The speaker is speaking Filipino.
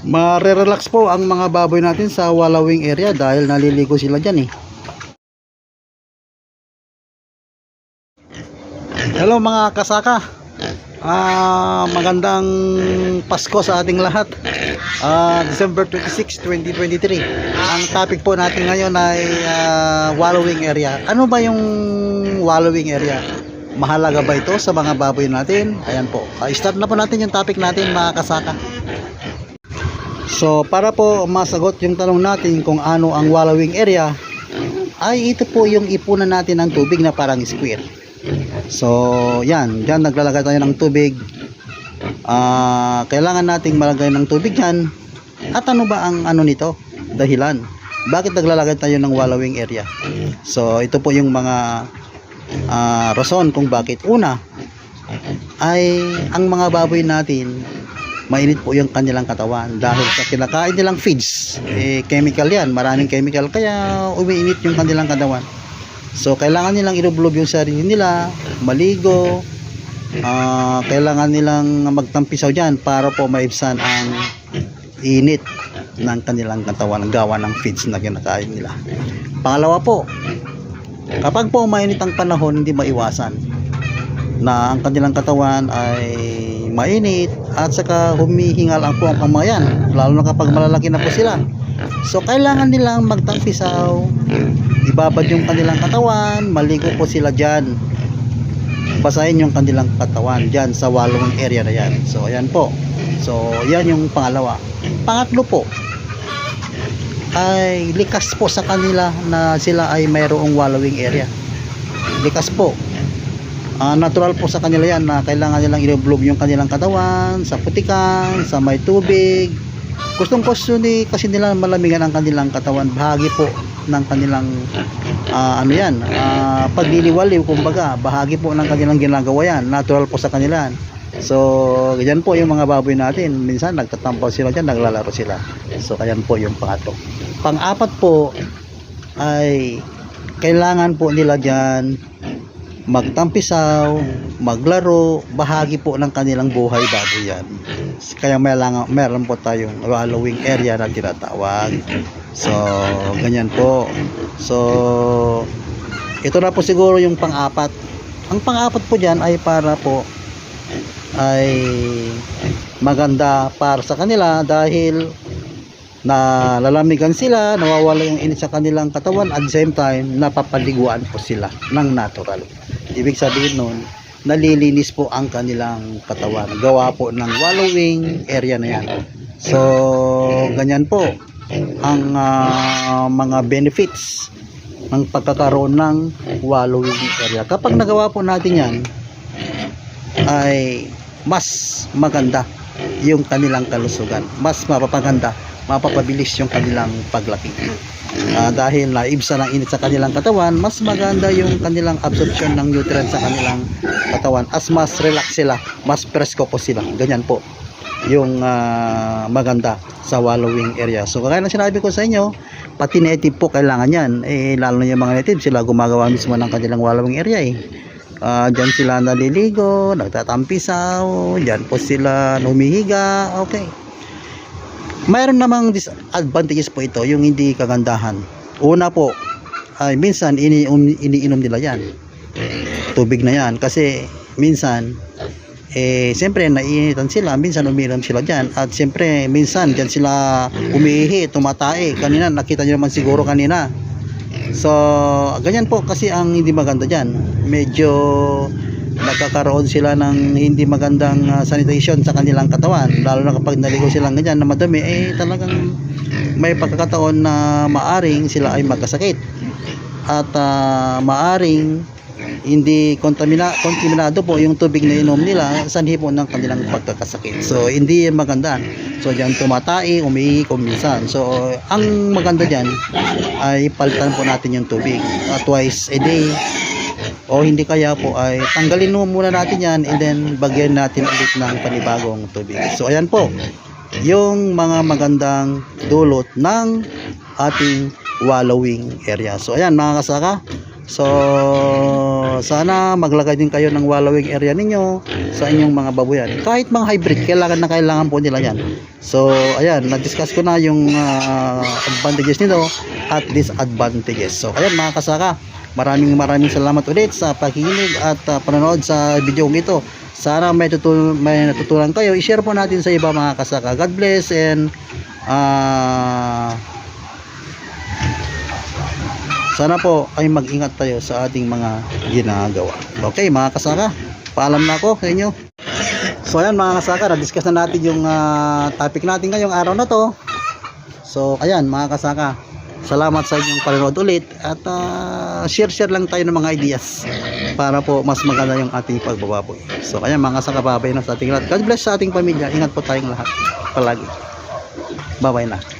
Mare-relax po ang mga baboy natin sa wallowing area dahil naliligo sila dyan eh. Hello mga kasaka. Ah, magandang Pasko sa ating lahat. Ah, December 26, 2023. Ang topic po natin ngayon ay ah, wallowing area. Ano ba yung wallowing area? Mahalaga ba ito sa mga baboy natin? Ayan po. Ah, start na po natin yung topic natin mga kasaka. So, para po masagot yung tanong natin kung ano ang wallowing area, ay ito po yung ipunan natin ng tubig na parang square. So, yan. Diyan naglalagay tayo ng tubig. Ah, kailangan nating malagay ng tubig yan. At ano ba ang ano nito? Dahilan. Bakit naglalagay tayo ng wallowing area? So, ito po yung mga ah, rason kung bakit. Una, ay ang mga baboy natin mainit po yung kanilang katawan dahil sa kinakain nilang feeds. Eh, chemical yan maraming chemical. Kaya umiinit yung kanilang katawan. So kailangan nilang ilublob yung sarili nila maligo. Ah, kailangan nilang magtampisaw dyan para po maibsan ang init ng kanilang katawan gawa ng feeds na kinakain nila. Pangalawa po kapag po mainit ang panahon hindi maiwasan na ang kanilang katawan ay mainit at saka humihingal ang po ang pamayan lalo na kapag malalaki na po sila. So kailangan nilang magtampisaw ibabad yung kanilang katawan maligo po sila dyan. Basahin yung kanilang katawan dyan sa wallowing area na yan. So ayan po. So yan yung pangalawa. Pangatlo po ay likas po sa kanila na sila ay mayroong wallowing area. Likas po Ah, natural po sa kanila yan na kailangan nilang i-bloom yung kanilang katawan sa putikan, sa may tubig. Gustong gusto ni kasi nila malamigan ang kanilang katawan. Bahagi po ng kanilang ah, ano yan, ah, pagliliwaliw kumbaga, bahagi po ng kanilang ginagawa yan. Natural po sa kanila. So, ganyan po yung mga baboy natin. Minsan nagtatampaw sila dyan, naglalaro sila. So, ayan po yung pangatlo. Pang-apat po ay kailangan po nila dyan magtampisaw, maglaro, bahagi po ng kanilang buhay bago yan. Kaya may lang, meron po tayong wallowing area na tinatawag. So, ganyan po. So, ito na po siguro yung pang-apat. Ang pang-apat po dyan ay para po ay maganda para sa kanila dahil na lalamigan sila, nawawala yung init sa kanilang katawan at same time napapaliguan po sila ng natural. Ibig sabihin nun, nalilinis po ang kanilang katawan. Gawa po ng wallowing area na yan. So, ganyan po ang ah, mga benefits ng pagkakaroon ng wallowing area. Kapag nagawa po natin yan, ay mas maganda yung kanilang kalusugan. Mas mapapaganda, mapapabilis yung kanilang paglaki. Ah, dahil naibsa ng init sa kanilang katawan, mas maganda yung kanilang absorption ng nutrients sa kanilang katawan. As mas relax sila, mas presko po sila. Ganyan po yung ah, maganda sa wallowing area. So kaya na sinabi ko sa inyo, pati native po kailangan yan. Eh, lalo na yung mga native, sila gumagawa mismo ng kanilang wallowing area eh. Ah, dyan sila naliligo, nagtatampisaw, dyan po sila humihiga, okay. Mayroon namang disadvantages po ito, yung hindi kagandahan. Una po, ay minsan ini iniinom nila yan. Tubig na yan. Kasi minsan, eh, siyempre naiinitan sila, minsan umiinom sila dyan. At siyempre, minsan dyan sila umiihi, tumatae. Kanina, nakita nyo naman siguro kanina. So, ganyan po kasi ang hindi maganda dyan. Medyo nagkakaroon sila ng hindi magandang ah, sanitation sa kanilang katawan. Lalo na kapag naligo silang ganyan na madumi, eh talagang may pagkakataon na maaring sila ay magkasakit. At ah, maaring hindi kontamina, kontaminado po yung tubig na inom nila sanhi po ng kanilang pagkakasakit. So, hindi maganda. So, diyan tumatai, umihi kung minsan. So, ang maganda diyan ay palitan po natin yung tubig uh, twice a day o hindi kaya po ay tanggalin mo muna natin yan and then bagyan natin ulit ng panibagong tubig. So, ayan po yung mga magandang dulot ng ating wallowing area. So, ayan mga kasaka. So, sana maglagay din kayo ng wallowing area ninyo sa inyong mga baboyan. Kahit mga hybrid, kailangan na kailangan po nila yan. So, ayan, na-discuss ko na yung ah, advantages nito at disadvantages. So, ayan mga kasaka, maraming maraming salamat ulit sa pakikinig at ah, panonood sa video ito. Sana may, tutul may natutunan kayo. I-share po natin sa iba mga kasaka. God bless and ah sana po ay mag-ingat tayo sa ating mga ginagawa. Okay, mga kasaka, paalam na ako sa inyo. So ayan mga kasaka, na-discuss na natin yung ah, topic natin ngayong araw na to. So ayan mga kasaka, salamat sa inyong panonood ulit at ah, share-share lang tayo ng mga ideas para po mas maganda yung ating pagbababoy. So ayan mga kasaka, babay na sa ating lahat. God bless sa ating pamilya. Ingat po tayong lahat palagi. Babay na.